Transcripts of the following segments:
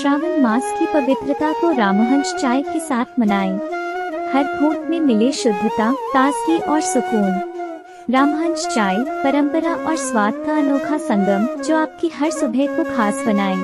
श्रावण मास की पवित्रता को रामहंस चाय के साथ मनाएं हर घूंट में मिले शुद्धता ताजगी और सुकून रामहंस चाय परंपरा और स्वाद का अनोखा संगम जो आपकी हर सुबह को खास बनाए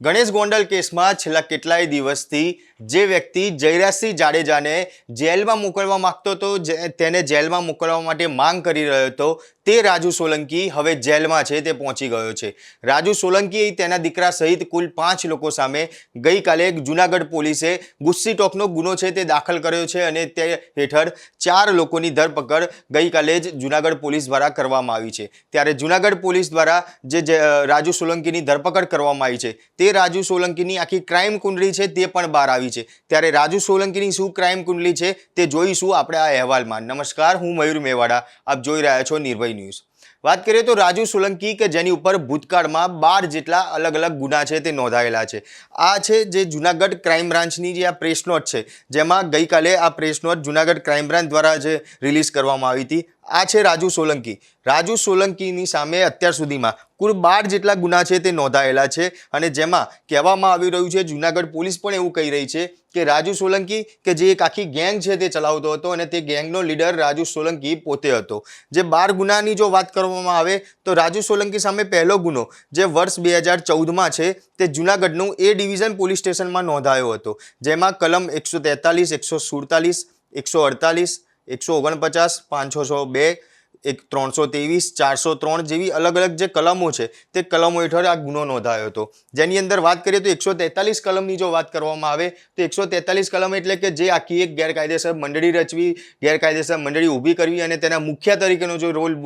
ગણેશ ગોંડલ કેસમાં છેલ્લા કેટલાય દિવસથી જે વ્યક્તિ જયરાજસિંહ જાડેજાને જેલમાં મોકલવા માંગતો હતો તેને જેલમાં મોકલવા માટે માંગ કરી રહ્યો હતો તે રાજુ સોલંકી હવે જેલમાં છે તે પહોંચી ગયો છે. રાજુ સોલંકી તેના દીકરા સહિત કુલ પાંચ લોકો સામે ગઈકાલે જુનાગઢ પોલીસે ગુસ્સી ટોકનો ગુનો છે તે દાખલ કર્યો છે અને તે હેઠળ ચાર લોકોની ધરપકડ ગઈકાલે જ જુનાગઢ પોલીસ દ્વારા કરવામાં આવી છે. ત્યારે જુનાગઢ પોલીસ દ્વારા જે, રાજુ સોલંકીની ધરપકડ કરવામાં આવી છે તે રાજુ સોલંકીની આખી ક્રાઇમ કુંડળી છે તે પણ બહાર આવી છે. ત્યારે રાજુ સોલંકીની શું ક્રાઇમ કુંડલી છે તે જોઈશું આપણે આ અહેવાલમાં. નમસ્કાર, હું મયુર મેવાડા. આપ જોઈ રહ્યા છો નિર્ભય ન્યૂઝ. વાત કરીએ તો રાજુ સોલંકી કે જેની ઉપર ભૂતકાળમાં બાર જેટલા અલગ અલગ ગુના છે તે નોંધાયેલા છે. આ છે જે જુનાગઢ ક્રાઇમ બ્રાન્ચની જે આ પ્રેસ નોટ છે, જેમાં ગઈકાલે આ press note Junagadh crime branch દ્વારા જે રિલીઝ કરવામાં આવી હતી. આ છે રાજુ સોલંકી. રાજુ સોલંકીની સામે અત્યાર સુધીમાં કુલ બાર જેટલા ગુના છે તે નોંધાયેલા છે અને જેમાં કહેવામાં આવી રહ્યું છે, જુનાગઢ પોલીસ પણ એવું કહી રહી છે કે રાજુ સોલંકી કે જે એક આખી ગેંગ છે તે ચલાવતો હતો અને તે ગેંગનો લીડર રાજુ સોલંકી પોતે હતો. જે બાર ગુનાની જો વાત કરવામાં આવે તો રાજુ સોલંકી સામે પહેલો ગુનો જે વર્ષ બે હજાર ચૌદમાં છે તે જુનાગઢનું એ ડિવિઝન પોલીસ સ્ટેશનમાં નોંધાયો હતો. જેમાં કલમ એકસો તેતાલીસ, એકસો સુડતાલીસ, એકસો અડતાલીસ એકસો ઓગણપચાસ, પાંચસો બે, એક ત્રણસો ત્રેવીસ, ચારસો ત્રણ જેવી અલગ અલગ જે કલમો છે, તે કલમો હેઠળ આ ગુનો નોંધાયો હતો. જેની અંદર વાત કરીએ તો એકસો તેતાલીસ કલમની જો વાત કરવામાં આવે, તો એકસો તેતાલીસ કલમ એટલે કે જે આખી એક ગેરકાયદેસર મંડળી રચવી, ગેરકાયદેસર મંડળી ઊભી કરવી અને તેના મુખ્ય તરીકેનો જો રોલ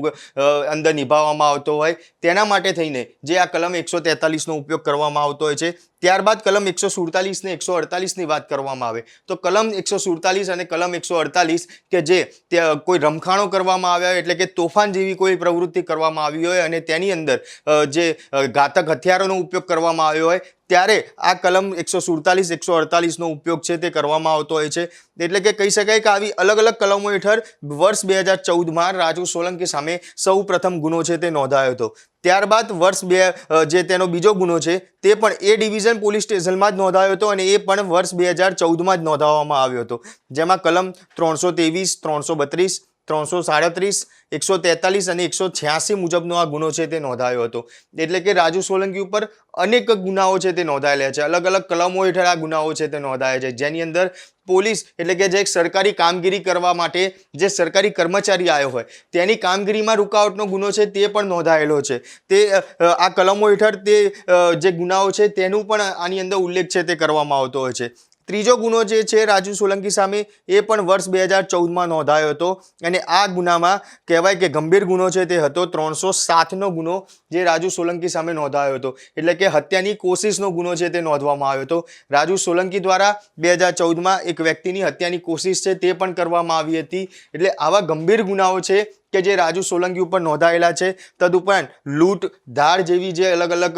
અંદર નિભાવવામાં આવતો હોય, તેના માટે થઈને જે આ કલમ એકસો તેતાલીસનો ઉપયોગ કરવામાં આવતો હોય છે ત્યારબાદ કલમ એકસો સુડતાલીસ ને એકસો અડતાલીસની વાત કરવામાં આવે. તો કલમ એકસો સુડતાલીસ અને કલમ એકસો અડતાલીસ કે જે ત્યાં કોઈ રમખાણો કરવામાં આવ્યા હોય, એટલે કે તોફાન જેવી કોઈ પ્રવૃત્તિ કરવામાં આવી હોય અને તેની અંદર જે ઘાતક હથિયારોનો ઉપયોગ કરવામાં આવ્યો હોય, ત્યારે આ કલમ એકસો સુડતાલીસ, એકસો અડતાલીસનો ઉપયોગ છે તે કરવામાં આવતો હોય છે. એટલે કે કહી શકાય કે આવી અલગ અલગ કલમો હેઠળ વર્ષ બે હજાર ચૌદમાં રાજુ સોલંકી સામે સૌ પ્રથમ ગુનો છે તે નોંધાયો હતો. ત્યારબાદ વર્ષ બે જે તેનો બીજો ગુનો છે, તે પણ એ ડિવિઝન પોલીસ સ્ટેશનમાં જ નોંધાયો હતો અને એ પણ વર્ષ બે હજાર ચૌદમાં જ નોંધાવવામાં આવ્યો હતો. જેમાં કલમ ત્રણસો ત્રેવીસ, ત્રણસો બત્રીસ ત્રણસો સાડત્રીસ, એકસો તેતાલીસ અને એકસો છ્યાસી મુજબનો આ ગુનો છે તે નોંધાયો હતો. એટલે કે રાજુ સોલંકી ઉપર અનેક ગુનાઓ છે તે નોંધાયેલા છે. અલગ અલગ કલમો હેઠળ આ ગુનાઓ છે તે નોંધાયા છે. જેની અંદર પોલીસ એટલે કે જે એક સરકારી કામગીરી કરવા માટે જે સરકારી કર્મચારી આવ્યો હોય, તેની કામગીરીમાં રૂકાવટનો ગુનો છે તે પણ નોંધાયેલો છે. તે આ કલમો હેઠળ તે જે ગુનાઓ છે તેનું પણ આની અંદર ઉલ્લેખ છે તે કરવામાં આવતો હોય છે. ત્રીજો ગુનો જે છે રાજુ સોલંકી સામે, એ પણ વર્ષ બે હજાર ચૌદમાં નોંધાયો હતો. અને આ ગુનામાં કહેવાય કે ગંભીર ગુનો છે તે હતો. ત્રણસો સાતનો ગુનો જે રાજુ સોલંકી સામે નોંધાયો હતો. એટલે કે હત્યાની કોશિશનો ગુનો છે તે નોંધવામાં આવ્યો હતો. રાજુ સોલંકી દ્વારા બે હજાર ચૌદમાં એક વ્યક્તિની હત્યાની કોશિશ છે તે પણ કરવામાં આવી હતી. એટલે આવા ગંભીર ગુનાઓ છે કે જે રાજુ સોલંકી ઉપર નોંધાયેલા છે. તદુપરાંત લૂંટ, ધાર જેવી જે અલગ અલગ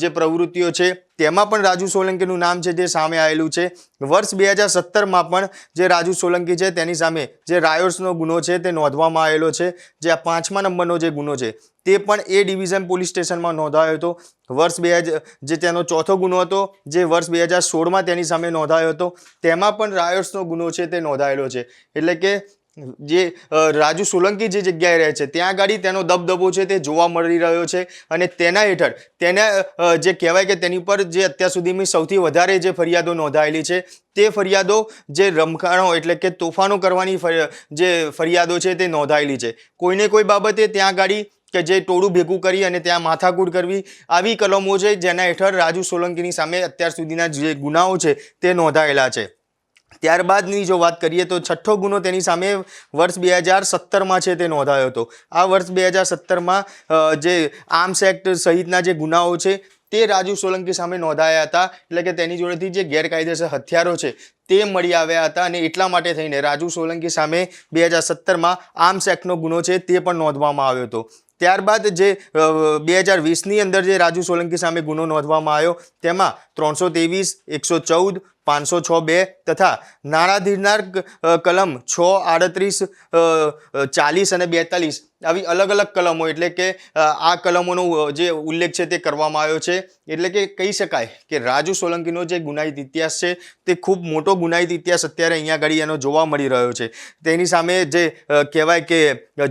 જે પ્રવૃત્તિઓ છે, તેમાં પણ રાજુ સોલંકીનું નામ છે જે સામે આવેલું છે. વર્ષ બે હજાર સત્તરમાં પણ જે રાજુ સોલંકી છે તેની સામે જે રાયોર્સનો ગુનો છે તે નોંધવામાં આવેલો છે. જે આ પાંચમા નંબરનો જે ગુનો છે, તે પણ એ ડિવિઝન પોલીસ સ્ટેશનમાં નોંધાયો હતો. વર્ષ બે હજાર જે તેનો ચોથો ગુનો હતો, જે વર્ષ બે હજાર સોળમાં તેની સામે નોંધાયો હતો. તેમાં પણ રાયોર્સનો ગુનો છે તે નોંધાયેલો છે. એટલે કે જે રાજુ સોલંકી જે જગ્યાએ રહે છે, ત્યાં આગળ તેનો દબદબો છે, તે જોવા મળી રહ્યો છે અને તેના હેઠળ, તેને જે કહેવાય કે તેની પર જે અત્યાર સુધીની સૌથી વધારે જે ફરિયાદો નોંધાયેલી છે, તે ફરિયાદો જે રમખાણો એટલે કે તોફાનો કરવાની જે ફરિયાદો છે તે નોંધાયેલી છે. કોઈને કોઈ બાબતે ત્યાં આગળ કે જે ટોળું ભેગું કરી અને ત્યાં માથાકૂટ કરવી, આવી કલમો છે જેના હેઠળ રાજુ સોલંકીની સામે અત્યાર સુધીના જે ગુનાઓ છે તે નોંધાયેલા છે. ત્યારબાદની જો વાત કરીએ તો છઠ્ઠો ગુનો તેની સામે વર્ષ બે હજાર સત્તરમાં છે તે નોંધાયો હતો. આ વર્ષ બે હજાર સત્તરમાં જે આર્મ્સ એક્ટ સહિતના જે ગુનાઓ છે તે રાજુ સોલંકી સામે નોંધાયા હતા. એટલે કે તેની જોડેથી જે ગેરકાયદેસર હથિયારો છે તે મળી આવ્યા હતા અને એટલા માટે થઈને રાજુ સોલંકી સામે બે હજાર સત્તરમાં આર્મ્સ એક્ટનો ગુનો છે તે પણ નોંધવામાં આવ્યો હતો. ત્યારબાદ જે બે હજાર વીસની અંદર જે રાજુ સોલંકી સામે ગુનો નોંધવામાં આવ્યો, તેમાં ત્રણસો ત્રેવીસ, એકસો ચૌદ પાંચસો છ બે તથા નાણાં ધીરનાર કલમ છ આડત્રીસ ચાલીસ અને બેતાલીસ. આવી અલગ અલગ કલમો એટલે કે આ કલમોનો જે ઉલ્લેખ છે તે કરવામાં આવ્યો છે. એટલે કે કહી શકાય કે રાજુ સોલંકીનો જે ગુનાહિત ઇતિહાસ છે તે ખૂબ મોટો ગુનાહિત ઇતિહાસ અત્યારે અહીંયા આગળ એનો જોવા મળી રહ્યો છે. તેની સામે જે કહેવાય કે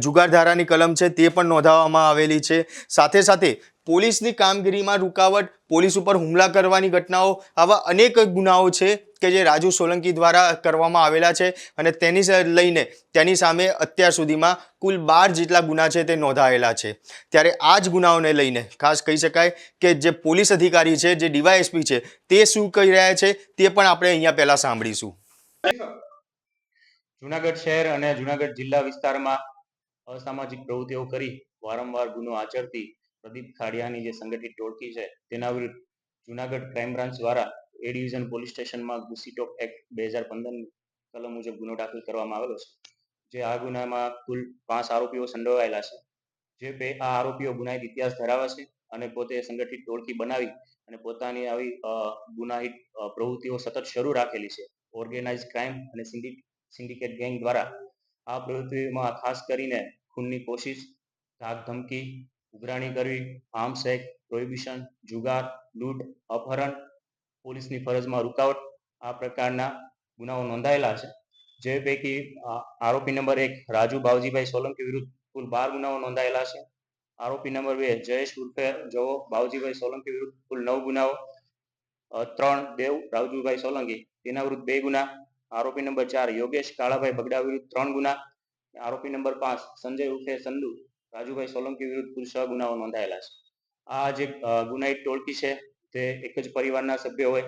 જુગારધારાની કલમ છે તે પણ નોંધાવવામાં આવેલી છે. સાથે સાથે પોલીસની કામગીરીમાં રૂકાવટ, પોલીસ ઉપર હુમલા કરવાની ઘટનાઓ આવા અનેક ગુનાઓ છે કે જે રાજુ સોલંકી દ્વારા કરવામાં આવેલા છે અને તેની લઈને તેની સામે અત્યાર સુધીમાં કુલ બાર જેટલા ગુના છે તે નોંધાયેલા છે. ત્યારે આ જ ગુનાઓને લઈને ખાસ કહી શકાય કે જે પોલીસ અધિકારી છે, જે ડીવાયએસપી છે, તે શું કહી રહ્યા છે તે પણ આપણે અહીંયા પહેલાં સાંભળીશું. જુનાગઢ શહેર અને જુનાગઢ જિલ્લા વિસ્તારમાં અસામાજિક પ્રવૃત્તિઓ કરી વારંવાર ગુનો આચરતી પ્રદીપ ખાડિયાની જે સંગઠિત ટોળકી છે, તેના વિરુદ્ધ જુનાગઢ ક્રાઇમ બ્રાન્ચ દ્વારા એ ડિવિઝન પોલીસ સ્ટેશનમાં ગુસીટોક એક્ટ બે હજાર પંદરની કલમ મુજબ ગુનો દાખલ કરવામાં આવેલો છે. જે આ ગુનામાં કુલ પાંચ આરોપીઓ સંડોવાયેલા છે. જે બે આ આરોપીઓ ગુનાહિત ઇતિહાસ ધરાવે છે અને પોતે સંગઠિત ટોળકી બનાવી અને પોતાની આવી ગુનાહિત પ્રવૃત્તિઓ સતત શરૂ રાખેલી છે. ઓર્ગેનાઇઝ ક્રાઇમ અને સિન્ડિકેટ ગેંગ દ્વારા આ પ્રવૃત્તિમાં ખાસ કરીને ખૂનની કોશિશ ધાક ધમકી ઉઘરાણી કરવી આર્મ્સ એક્ટ પ્રોહિબિશન જુગાર, લૂંટ, અપહરણ, પોલીસની ફરજમાં રૂકાવટ, આ પ્રકારના ગુનાઓ નોંધાયેલા છે. જે પૈકી આરોપી નંબર એક રાજુ બાવજીભાઈ સોલંકી વિરુદ્ધ કુલ બાર ગુનાઓ નોંધાયેલા છે. આરોપી નંબર બે જયેશ ઉર્ફે જવો બાવજીભાઈ સોલંકી વિરુદ્ધ કુલ નવ ગુનાઓ. ત્રણ દેવ રાવજુભાઈ સોલંકી, તેના વિરુદ્ધ બે ગુના. આરોપી નંબર ચાર યોગેશ કાળાભાઈ બગડા વિરુદ્ધ ત્રણ ગુના. આરોપી નંબર પાંચ સંજય ઉર્ફે સંધુ રાજુભાઈ સોલંકી વિરુદ્ધ કુલ ગુનાઓ નોંધાયેલા છે. આ જે ગુનાહિત ટોળકી છે, તે એક જ પરિવારના સભ્ય હોય.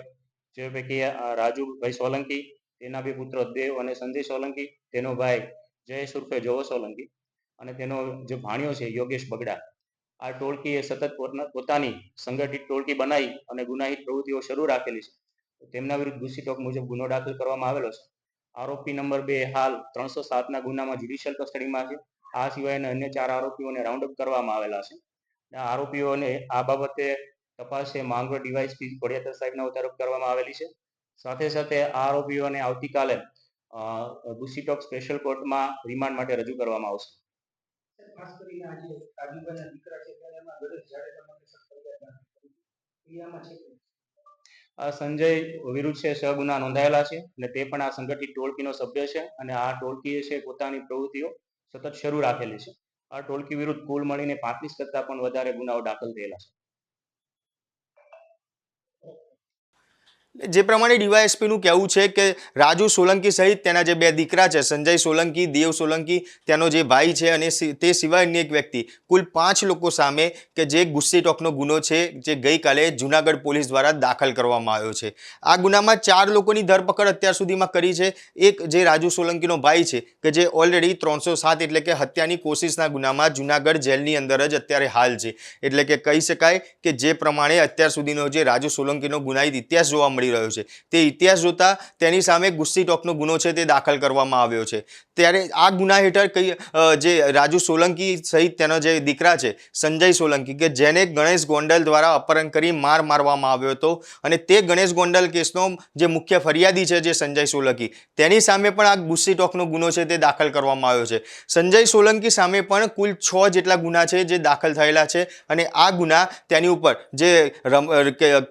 જે પૈકી રાજુભાઈ સોલંકી, તેના બે પુત્રો દેવ અને સંજય સોલંકી, તેનો ભાઈ જયેશ ઉર્ફે જોવો સોલંકી અને તેનો જે ભાણિયો છે, યોગેશ બગડા. આ ટોળકીએ સતત પોતાની સંગઠિત ટોળકી બનાવી અને ગુનાહિત પ્રવૃત્તિઓ શરૂ રાખેલી છે. તેમના વિરુદ્ધ ગુસ્સીટોક મુજબ ગુનો દાખલ કરવામાં આવેલો છે. આરોપી નંબર બે હાલ ત્રણસો સાતના ગુનામાં જ્યુડિશિયલ કસ્ટડીમાં છે. આ સિવાયના અન્ય ચાર આરોપીઓને રાઉન્ડ અપ કરવામાં આવેલા છે. આ આરોપીઓને આ બાબતે તપાસે માંગરોળ ડીવાયસપી કોડિયાતર સાહેબના તરફ કરવામાં આવેલી છે. સાથે સાથે આ આરોપીઓને આવતીકાલે અ, ગુસ્સીટોક સ્પેશિયલ કોર્ટમાં રિમાન્ડ માટે રજૂ કરવામાં આવશે. સંજય વિરુદ્ધ છે સહ ગુના નોંધાયેલા છે અને તે પણ આ સંગઠિત ટોળકીનો સભ્ય છે અને આ ટોળકીએ છે પોતાની પ્રવૃત્તિઓ સતત શરૂ રાખેલી છે. આ ટોળકી વિરુદ્ધ કુલ મળીને પાંત્રીસ કરતા પણ વધારે ગુનાઓ દાખલ થયેલા છે. જે પ્રમાણે ડીવાયએસપીનું કહેવું છે કે રાજુ સોલંકી સહિત તેના જે બે દીકરા છે, સંજય સોલંકી, દેવ સોલંકી, તેનો જે ભાઈ છે અને તે સિવાય અન્ય એક વ્યક્તિ, કુલ પાંચ લોકો સામે કે જે ગુસ્સી ટોકનો ગુનો છે, જે ગઈકાલે જુનાગઢ પોલીસ દ્વારા દાખલ કરવામાં આવ્યો છે. આ ગુનામાં ચાર લોકોની ધરપકડ અત્યાર સુધીમાં કરી છે. એક જે રાજુ સોલંકીનો ભાઈ છે કે જે ઓલરેડી ત્રણસો એટલે કે હત્યાની કોશિશના ગુનામાં જુનાગઢ જેલની અંદર જ અત્યારે હાલ છે. એટલે કે કહી શકાય કે જે પ્રમાણે અત્યાર સુધીનો જે રાજુ સોલંકીનો ગુનાહિત ઇતિહાસ જોવા મળી રહ્યો છે. તે ઇતિહાસ જોતા તેની સામે ગુસ્સી ટોકનો ગુનો છે તે દાખલ કરવામાં આવ્યો છે. ત્યારે આ ગુના હેઠળ કઈ જે રાજુ સોલંકી સહિત તેનો જે દીકરા છે, સંજય સોલંકી, કે જેને ગણેશ ગોંડલ દ્વારા અપહરણ કરી માર મારવામાં આવ્યો હતો. અને તે ગણેશ ગોંડલ કેસનો જે મુખ્ય ફરિયાદી છે જે સંજય સોલંકી, તેની સામે પણ આ ગુસ્સી ટોકનો ગુનો છે તે દાખલ કરવામાં આવ્યો છે. સંજય સોલંકી સામે પણ કુલ છ જેટલા ગુના છે જે દાખલ થયેલા છે. અને આ ગુના તેની ઉપર જે રમ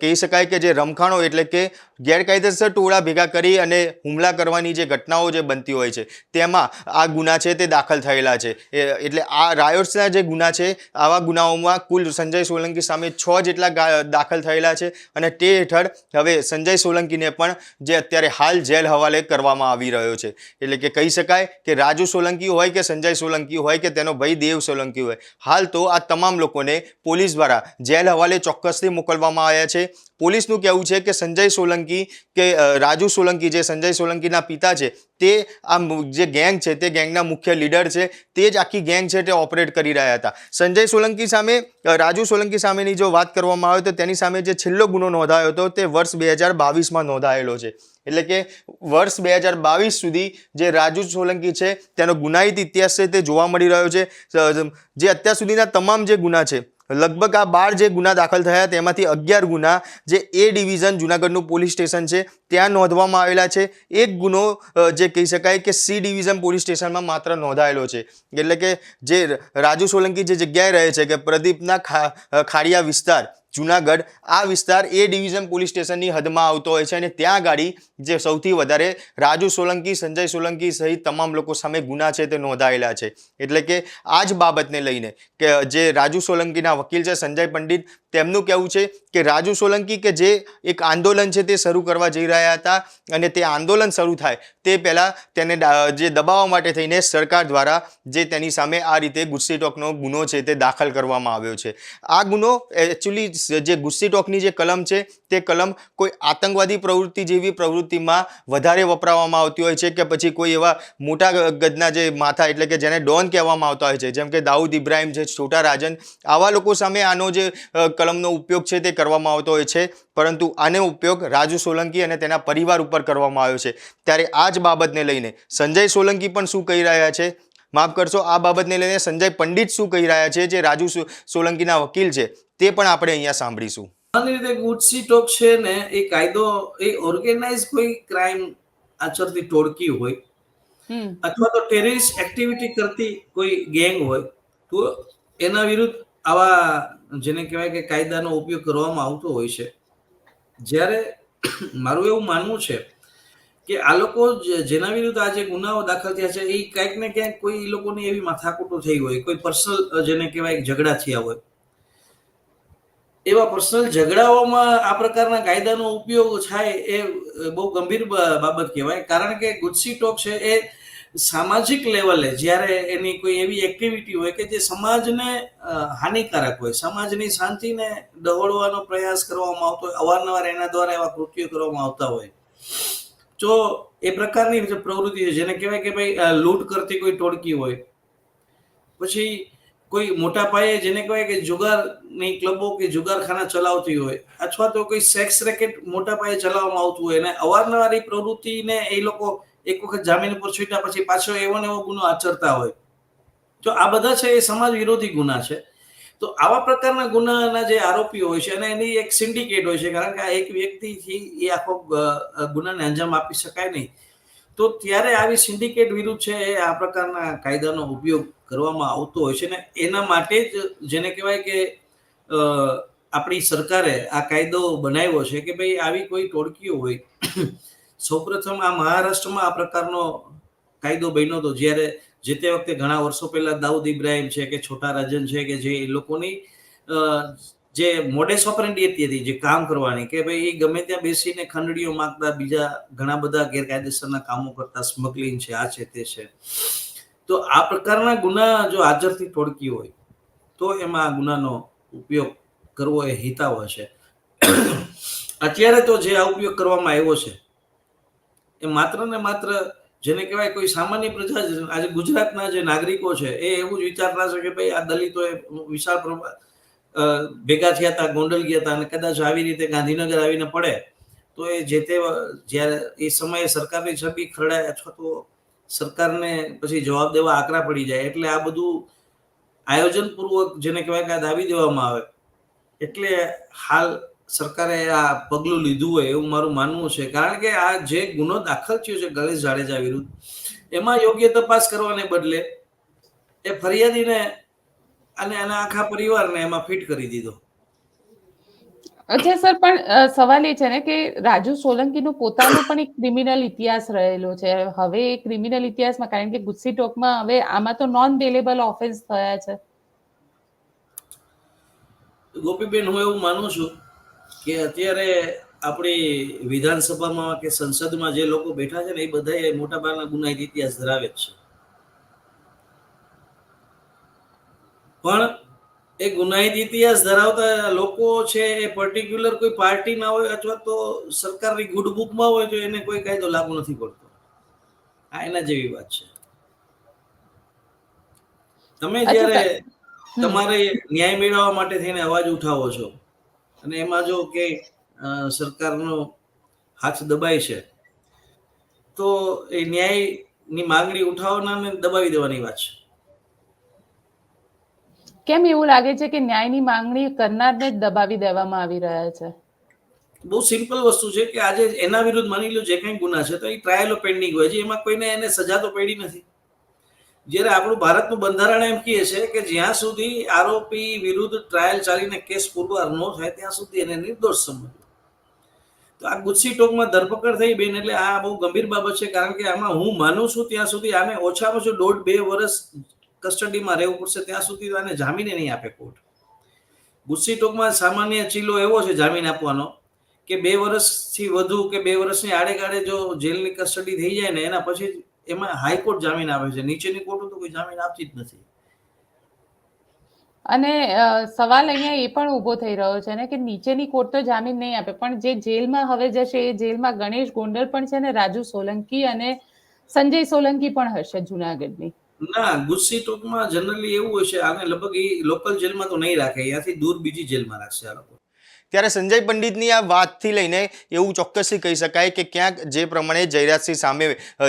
કહી શકાય કે જે રમખાણો એટલે કે ગેરકાયદેસર ટોળા ભેગા કરી અને હુમલા કરવાની જે ઘટનાઓ જે બનતી હોય છે, તેમાં આ ગુના છે તે દાખલ થયેલા છે. એટલે આ રાયોટ્સના જે ગુના છે, આવા ગુનાઓમાં કુલ સંજય સોલંકી સામે છ જેટલા દાખલ થયેલા છે અને તે હેઠળ હવે સંજય સોલંકીને પણ જે અત્યારે હાલ જેલ હવાલે કરવામાં આવી રહ્યો છે. એટલે કે કહી શકાય કે રાજુ સોલંકી હોય કે સંજય સોલંકી હોય કે તેનો ભાઈ દેવ સોલંકી હોય, હાલ તો આ તમામ લોકોને પોલીસ દ્વારા જેલ હવાલે ચોક્કસથી મોકલવામાં આવ્યા છે પોલીસનું કહેવું છે કે સંજય સોલંકી કે રાજુ સોલંકી જે સંજય સોલંકીના પિતા છે, તે આ જે ગેંગ છે, તે ગેંગના મુખ્ય લીડર છે, તે જ આખી ગેંગ છે તે ઓપરેટ કરી રહ્યા હતા. સંજય સોલંકી સામે રાજુ સોલંકી સામેની જો વાત કરવામાં આવે તો તેની સામે જે છેલ્લો ગુનો નોંધાયો હતો તે વર્ષ બે હજાર બાવીસમાં નોંધાયેલો છે. એટલે કે વર્ષ બે હજાર બાવીસ સુધી જે રાજુ સોલંકી છે, તેનો ગુનાહિત ઇતિહાસ છે તે જોવા મળી રહ્યો છે. જે અત્યાર સુધીના તમામ જે ગુના છે લગભગ આ બાર જે ગુના દાખલ થયા તેમાંથી અગિયાર ગુના જે એ ડિવિઝન જુનાગઢનું પોલીસ સ્ટેશન છે, ત્યાં નોંધવામાં આવેલા છે. એક ગુનો જે કહી શકાય કે સી ડિવિઝન પોલીસ સ્ટેશનમાં માત્ર નોંધાયેલો છે. એટલે કે જે રાજુ સોલંકી જે જગ્યાએ રહે છે, કે પ્રદીપના ખા ખાડિયા વિસ્તાર જુનાગઢ. આ વિસ્તાર એ ડિવિઝન પોલીસ સ્ટેશનની હદમાં આવતો હોય છે અને ત્યાં ગાડી જે સૌથી વધારે રાજુ સોલંકી, સંજય સોલંકી સહિત તમામ લોકો સામે ગુના છે તે નોંધાયેલા છે. એટલે કે આ જ બાબતને લઈને કે જે રાજુ સોલંકીના વકીલ છે સંજય પંડિત, તેમનું કહેવું છે કે રાજુ સોલંકી કે જે એક આંદોલન છે તે શરૂ કરવા જઈ રહ્યા હતા અને તે આંદોલન શરૂ થાય તે પહેલાં તેને જે દબાવવા માટે થઈને સરકાર દ્વારા જે તેની સામે આ રીતે ગુસ્સી ટોકનો ગુનો છે તે દાખલ કરવામાં આવ્યો છે. આ ગુનો એકચ્યુઅલી જે ગુસ્સી ટોકની જે કલમ છે, તે કલમ કોઈ આતંકવાદી પ્રવૃત્તિ જેવી પ્રવૃત્તિમાં વધારે વપરાવવામાં આવતી હોય છે કે પછી કોઈ એવા મોટા ગદના જે માથા એટલે કે જેને ડોન કહેવામાં આવતા હોય છે, જેમ કે દાઉદ ઇબ્રાહિમ છે, છોટા રાજન, આવા લોકો સામે આનો જે કલમનો ઉપયોગ છે તે કરવામાં આવતો હોય છે. પરંતુ આનો ઉપયોગ રાજુ સોલંકી અને તેના પરિવાર ઉપર કરવામાં આવ્યો છે. ત્યારે આ જ બાબતને લઈને સંજય સોલંકી પણ શું કહી રહ્યા છે? માફ કરશો, આ બાબતને લઈને સંજય પંડિત શું કહી રહ્યા છે? જે રાજુ સોલંકીના વકીલ છે. તે પણ આપણે અહીંયા સાંભળીશું. સામાન્ય રીતે ગુડસી ટોક છે ને એ કાયદો એ ઓર્ગેનાઇઝ કોઈ ક્રાઇમ આચરતી ટોળકી હોય અથવા તો ટેરરિસ્ટ એક્ટિવિટી કરતી કોઈ ગેંગ હોય તો એના વિરુદ્ધ આવા જેને કહેવાય કે કાયદાનો ઉપયોગ કરવામાં આવતો હોય છે. જ્યારે મારું એવું માનવું છે કે આ લોકો જેના વિરુદ્ધ આ જે ગુનાઓ દાખલ થયા છે એ ક્યાંક ને ક્યાંક કોઈ લોકોની એવી માથાકૂટો થઈ હોય કોઈ પર્સનલ જેને કહેવાય કે ઝઘડા થયા હોય. એવા પર્સનલ ઝઘડાઓમાં આ પ્રકારના કાયદાનો ઉપયોગ થાય એ બહુ ગંભીર બાબત કહેવાય. કારણ કે ગુજસી ટોક છે એ સામાજિક લેવલે જ્યારે એની કોઈ એવી એક્ટિવિટી હોય કે જે સમાજને હાનિકારક હોય, સમાજની શાંતિને ડહોળવાનો પ્રયાસ કરવામાં આવતો હોય, અવારનવાર એના દ્વારા એવા કૃત્યો કરવામાં આવતા હોય, તો એ પ્રકારની જે પ્રવૃત્તિ છે જેને કહેવાય કે ભાઈ લૂંટ કરતી કોઈ ટોળકી હોય, પછી કોઈ મોટા પાયે જેને કહેવાય કે જુગારની ક્લબો કે જુગારખાના ચલાવતી હોય, અથવા તો કોઈ સેક્સ રેકેટ મોટા પાયે ચલાવવામાં આવતું હોય, અને અવારનવાર એ પ્રવૃત્તિને એ લોકો એક વખત જામીન ઉપર છૂટ્યા પછી પાછો એવો ને એવો ગુનો આચરતા હોય. તો આ બધા છે એ સમાજ વિરોધી ગુના છે. તો આવા પ્રકારના ગુનાના જે આરોપીઓ હોય છે, અને એની એક સિન્ડિકેટ હોય છે, કારણ કે આ એક વ્યક્તિથી એ આખો ગુનાને અંજામ આપી શકાય નહીં. તો ત્યારે આવી સિન્ડિકેટ વિરુદ્ધ છે એ આ પ્રકારના કાયદાનો ઉપયોગ કરવામાં આવતો હોય છે ને એના માટે જ જેને કહેવાય કે આપણી સરકારે આ કાયદો બનાવ્યો છે કે ભાઈ આવી કોઈ ટોળકીઓ હોય, સૌપ્રથમ આ મહારાષ્ટ્રમાં આ પ્રકારનો કાયદો બન્યો હતો જ્યારે જે તે વખતે ઘણા વર્ષો પહેલા દાઉદ ઇબ્રાહિમ છે કે છોટા રાજન છે કે જે એ લોકોની જે મોડેસ ઓપરેન્ડી હતી હતી જે કામ કરવાની કે ભાઈ ગમે ત્યાં બેસીને ખંડડીઓ માંગતા બીજા ઘણા બધા ગેરકાયદેસરના કામો કરતા સ્મગલિંગ છે આ છે તે છે. તો આ પ્રકારના ગુના જો હાજરથી ટોળકી હોય તો એમાં આ ગુનાનો ઉપયોગ કરવો એ હિતાવ છે. અત્યારે તો જે આ ઉપયોગ કરવામાં આવ્યો છે એ માત્ર ને માત્ર જેને કહેવાય કોઈ સામાન્ય પ્રજા આજે ગુજરાતના જે નાગરિકો છે એ એવું જ વિચારતા છે કે ભાઈ આ દલિતોએ વિશાળ પ્રમા- અ, ભેગા થયા હતા, ગોંડલ ગયા હતા અને કદાચ આવી રીતે ગાંધીનગર આવીને પડે, તો એ જે તે જ્યારે એ સમયે સરકારની છબી ખરડાય અથવા તો સરકારને પછી જવાબ દેવા આકરા પડી જાય, એટલે આ બધું આયોજનપૂર્વક જેને કહેવાય કે આ દાબી દેવામાં આવે, એટલે હાલ સરકારે આ પગલું લીધું હોય એવું મારું માનવું છે. કારણ કે આ જે ગુનો દાખલ થયો છે ગણેશ જાડેજા વિરુદ્ધ, એમાં યોગ્ય તપાસ કરવાને બદલે એ ફરિયાદીને અને એના આખા પરિવારને એમાં ફિટ કરી દીધો. અચ્છા સર પણ સવાલ એ છે ને કે રાજુ સોલંકીનો પોતાનો પણ એક ક્રિમિનલ ઇતિહાસ રહેલો છે. હવે એ ક્રિમિનલ ઇતિહાસમાં કારણ કે ગુસ્સી ટોકમાં હવે આમાં તો નોન બેલેબલ ઓફેન્સ થયા છે. ગોપીબેન હું એવું માનું છું કે અત્યારે આપણી વિધાનસભામાં કે સંસદમાં જે લોકો બેઠા છે ને એ બધા મોટાભાગના ગુનાહિત ઇતિહાસ ધરાવે જ છે. પણ એ ગુનાહિત ઇતિહાસ ધરાવતા લોકો છે એ પર્ટિક્યુલર કોઈ પાર્ટી ના હોય અથવા તો સરકારની ગુડ બુકમાં હોય તો એને કોઈ કાયદો લાગુ નથી પડતો. આ એના જેવી વાત છે. તમે જ્યારે તમારે ન્યાય મેળવવા માટે થઈને અવાજ ઉઠાવો છો અને એમાં જો કે સરકારનો હાથ દબાય છે તો એ ન્યાયની માંગણી ઉઠાવનારને દબાવી દેવાની વાત છે. કેમ એવું લાગે છે કે ન્યાયની માંગણી કરનારને જ દબાવી દેવામાં આવી રહ્યા છે? બહુ સિમ્પલ વસ્તુ છે કે આજે એના વિરુદ્ધ માની લો જે કંઈ ગુના છે તો એ ટ્રાયલો પેન્ડિંગ હોય છે. એમાં કોઈને એને સજા તો પડી નથી. જ્યારે આપણું ભારતનું બંધારણ એમ કહે છે કે જ્યાં સુધી આરોપી વિરુદ્ધ ટ્રાયલ ચાલીને કેસ પુરવાર ન થાય, ત્યાં સુધી એને નિર્દોષ સમજવું. તો આ ગુસ્સી ટોકમાં ધરપકડ થઈ બેન એટલે આ બહુ ગંભીર બાબત છે. કારણ કે આમાં હું માનું છું ત્યાં સુધી આને ઓછામાં ઓછું દોઢ બે વર્ષ કસ્ટડીમાં રહેવું પડશે ત્યાં સુધી તો આને જામીને નહીં આપે કોર્ટ. ગુસ્સી ટોકમાં સામાન્ય ચીલો એવો છે જામીન આપવાનો કે બે વર્ષથી વધુ કે બે વર્ષની આડેગાડે જો જેલની કસ્ટડી થઈ જાય ને એના પછી એમાં હાઈકોર્ટ જામીન આપે છે. નીચેની કોર્ટો તો કોઈ જામીન આપતી જ નથી. અને સવાલ અહીંયા એ પણ ઊભો થઈ રહ્યો છે ને કે નીચેની કોર્ટ તો જામીન નહીં આપે, પણ જે જેલમાં હવે જશે એ જેલમાં ગણેશ ગોંડલ પણ છે ને રાજુ સોલંકી અને સંજય સોલંકી પણ હશે જુનાગઢની. ના, ગુસ્સી ટોકમાં જનરલી એવું હોય છે, આને લગભગ એ લોકલ જેલમાં તો નહીં રાખે, અહીંયાથી દૂર બીજી જેલમાં રાખશે આ લોકો. ત્યારે સંજય પંડિતની આ વાતથી લઈને એવું ચોક્કસથી કહી શકાય કે ક્યાંક જે પ્રમાણે જયરાજસિંહ સામે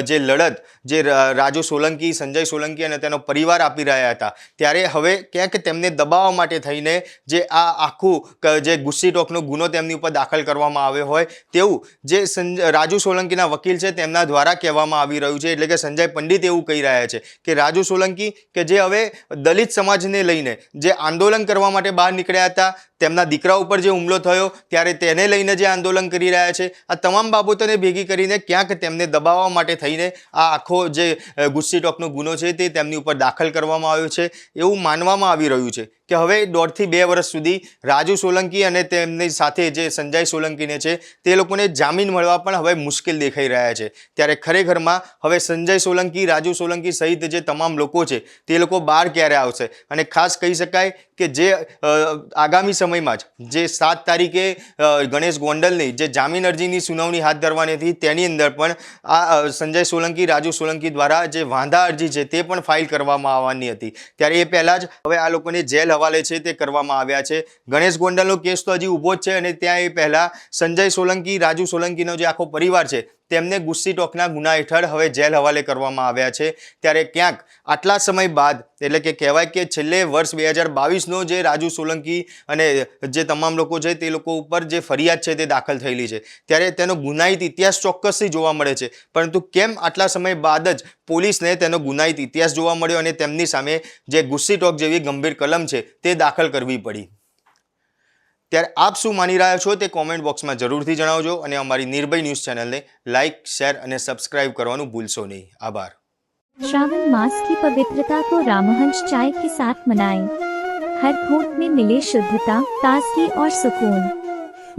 જે લડત, જે રાજુ સોલંકી, સંજય સોલંકી અને તેનો પરિવાર આપી રહ્યા હતા, ત્યારે હવે ક્યાંક તેમને દબાવવા માટે થઈને જે આ આખું જે ગુસ્સી ટોકનો ગુનો તેમની ઉપર દાખલ કરવામાં આવ્યો હોય, તેવું જે સંજ, રાજુ સોલંકીના વકીલ છે તેમના દ્વારા કહેવામાં આવી રહ્યું છે, એટલે કે સંજય પંડિત એવું કહી રહ્યા છે કે રાજુ સોલંકી કે જે હવે દલિત સમાજને લઈને જે આંદોલન કરવા માટે બહાર નીકળ્યા હતા, તેમના દીકરા ઉપર જે હુમલો થયો, ત્યારે તેને લઈને જે આંદોલન કરી રહ્યા છે, આ તમામ બાબતોને ભેગી કરીને ક્યાંક તેમને દબાવવા માટે થઈને આ આખો જે ગુસ્સી ટોકનો ગુનો છે તે તેમની ઉપર દાખલ કરવામાં આવ્યો છે. એવું માનવામાં આવી રહ્યું છે. કે હવે દોઢથી બે વર્ષ સુધી રાજુ સોલંકી અને તેમની સાથે જે સંજય સોલંકીને છે, તે લોકોને જામીન મળવા પણ હવે મુશ્કેલ દેખાઈ રહ્યા છે. ત્યારે ખરેખરમાં હવે સંજય સોલંકી, રાજુ સોલંકી સહિત જે તમામ લોકો છે, તે લોકો બહાર ક્યારે આવશે? અને ખાસ કહી શકાય કે જે આગામી સમયમાં જ જે સાત તારીખે ગણેશ ગોંડલની જે જામીન અરજીની સુનાવણી હાથ ધરવાની હતી, તેની અંદર પણ આ સંજય સોલંકી, રાજુ સોલંકી દ્વારા જે વાંધા અરજી છે, તે પણ ફાઇલ કરવામાં આવવાની હતી. ત્યારે એ પહેલાં જ હવે આ લોકોને જેલ હવાલે છે તે કરવામાં આવ્યા છે. ગણેશ ગોંડલનો કેસ તો હજી ઊભો જ છે અને ત્યાં એ પહેલાં સંજય સોલંકી, રાજુ સોલંકીનો જે આખો પરિવાર છે તેમને ગુસ્સી ટોકના ગુના હેઠળ હવે જેલ હવાલે કરવામાં આવ્યા છે. ત્યારે ક્યાંક આટલા સમય બાદ, એટલે કે કહેવાય કે છેલ્લે વર્ષ બે હજાર બાવીસનો જે રાજુ સોલંકી અને જે તમામ લોકો છે તે લોકો ઉપર જે ફરિયાદ છે તે દાખલ થયેલી છે. ત્યારે તેનો ગુનાહિત ઇતિહાસ ચોક્કસથી જોવા મળે છે. પરંતુ કેમ આટલા સમય બાદ જ પોલીસને તેનો ગુનાહિત ઇતિહાસ જોવા મળ્યો અને તેમની સામે જે ગુસ્સી ટોક જેવી ગંભીર કલમ છે તે દાખલ કરવી પડી? ત્યારે આપ શું માની રહ્યા છો તે કોમેન્ટ બોક્સમાં જરૂરથી જણાવજો અને અમારી નિર્ભય ન્યૂઝ ચેનલને લાઇક શેર અને સબસ્ક્રાઇબ કરવાનું ભૂલશો નહીં આભાર श्रावण मास की पवित्रता को रामहंस चाय के साथ मनाएं हर घूंट में मिले शुद्धता ताजगी और सुकून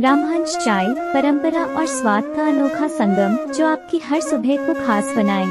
रामहंस चाय परंपरा और स्वाद का अनोखा संगम जो आपकी हर सुबह को खास बनाए